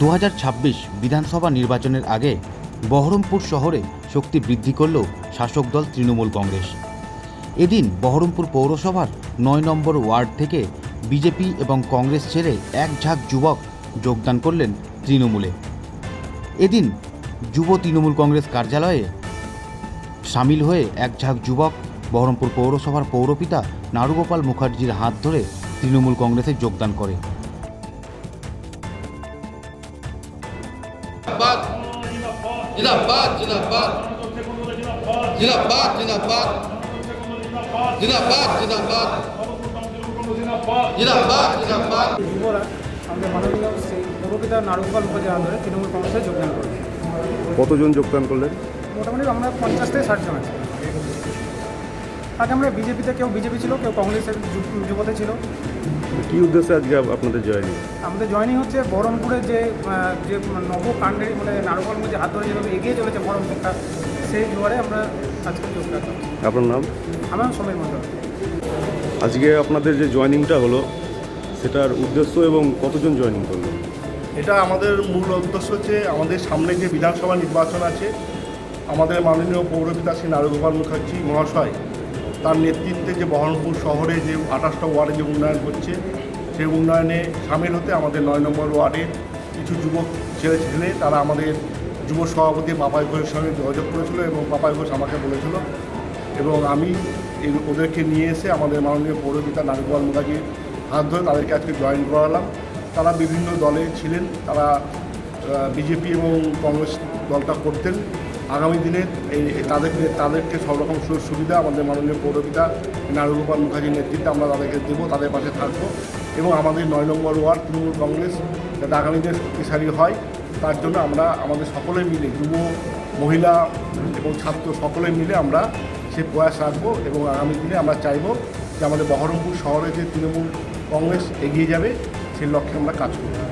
দু হাজার ছাব্বিশ বিধানসভা নির্বাচনের আগে বহরমপুর শহরে শক্তি বৃদ্ধি করল শাসক দল তৃণমূল কংগ্রেস। এদিন বহরমপুর পৌরসভার নয় নম্বর ওয়ার্ড থেকে বিজেপি এবং কংগ্রেস ছেড়ে এক ঝাঁক যুবক যোগদান করলেন তৃণমূলে। এদিন যুব তৃণমূল কংগ্রেস কার্যালয়ে সামিল হয়ে এক ঝাঁক যুবক বহরমপুর পৌরসভার পৌরপিতা নারুগোপাল মুখার্জির হাত ধরে তৃণমূল কংগ্রেসে যোগদান করে। জিন্দাবাদ। জিন্দাবাদ জিন্দাবাদ। জিন্দাবাদ জিন্দাবাদ। জিন্দাবাদ জিন্দাবাদ। জিন্দাবাদ জিন্দাবাদ। যোগদান কতজন যোগদান করলেন? মোটামুটি আমরা পঞ্চাশ থেকে ষাট জন আছি। আগে আমরা বিজেপিতে কেউ বিজেপি ছিল কেউ কংগ্রেসের যুবতে ছিল। কি উদ্দেশ্যে আজকে আপনাদের জয়েনিং আমাদের জয়নিং হচ্ছে বহরমপুরে যে যে নবকাণ্ডেরই মানে নারুগোপাল মুখার্জি হাত ধরে যেভাবে এগিয়ে চলেছে বহরমপুরটা সেই জোয়ারে আমরা আজকে যোগদান করছি আপনার নাম? আমার নাম সমীর মন্ডল আজকে আপনাদের যে জয়েনিংটা হলো সেটার উদ্দেশ্য এবং কতজন জয়েনিং করল? এটা আমাদের মূল উদ্দেশ্য হচ্ছে আমাদের সামনে যে বিধানসভা নির্বাচন আছে আমাদের মাননীয় পৌরপিতা শ্রী নারুগোপাল মুখার্জি মহাশয় তার নেতৃত্বে যে বহরমপুর শহরে যে আঠাশটা ওয়ার্ডে যে উন্নয়ন হচ্ছে, সেই উন্নয়নে সামিল হতে আমাদের নয় নম্বর ওয়ার্ডের কিছু যুবক ছেলে ছেলে, তারা আমাদের যুব সভাপতি পাপাই ঘোষের সঙ্গে যোগাযোগ করেছিল এবং পাপাই ঘোষ আমাকে বলেছিল। এবং আমি এই ওদেরকে নিয়ে এসে আমাদের মাননীয় পৌরপিতা নারুগোপাল মুখার্জির হাত ধরে তাদেরকে আজকে জয়েন করালাম। তারা বিভিন্ন দলে ছিলেন, তারা বিজেপি এবং কংগ্রেস দলটা করতেন। আগামী দিনে এই তাদেরকে তাদেরকে সব রকম সুযোগ সুবিধা, আমাদের মাননীয় পৌরপিতা নারুগোপাল মুখার্জির নেতৃত্বে আমরা তাদেরকে দেবো, তাদের পাশে থাকব। এবং আমাদের নয় নম্বর ওয়ার্ড, তৃণমূল কংগ্রেস যাতে আগামী দিনে শক্তিশালী হয়, তার জন্য আমরা আমাদের সকলে মিলে, যুব, মহিলা এবং ছাত্র সকলে মিলে আমরা সে প্রয়াস রাখব এবং আগামী দিনে আমরা চাইব যে আমাদের বহরমপুর শহরে যে তৃণমূল কংগ্রেস এগিয়ে যাবে, সেই লক্ষ্যে আমরা কাজ করব।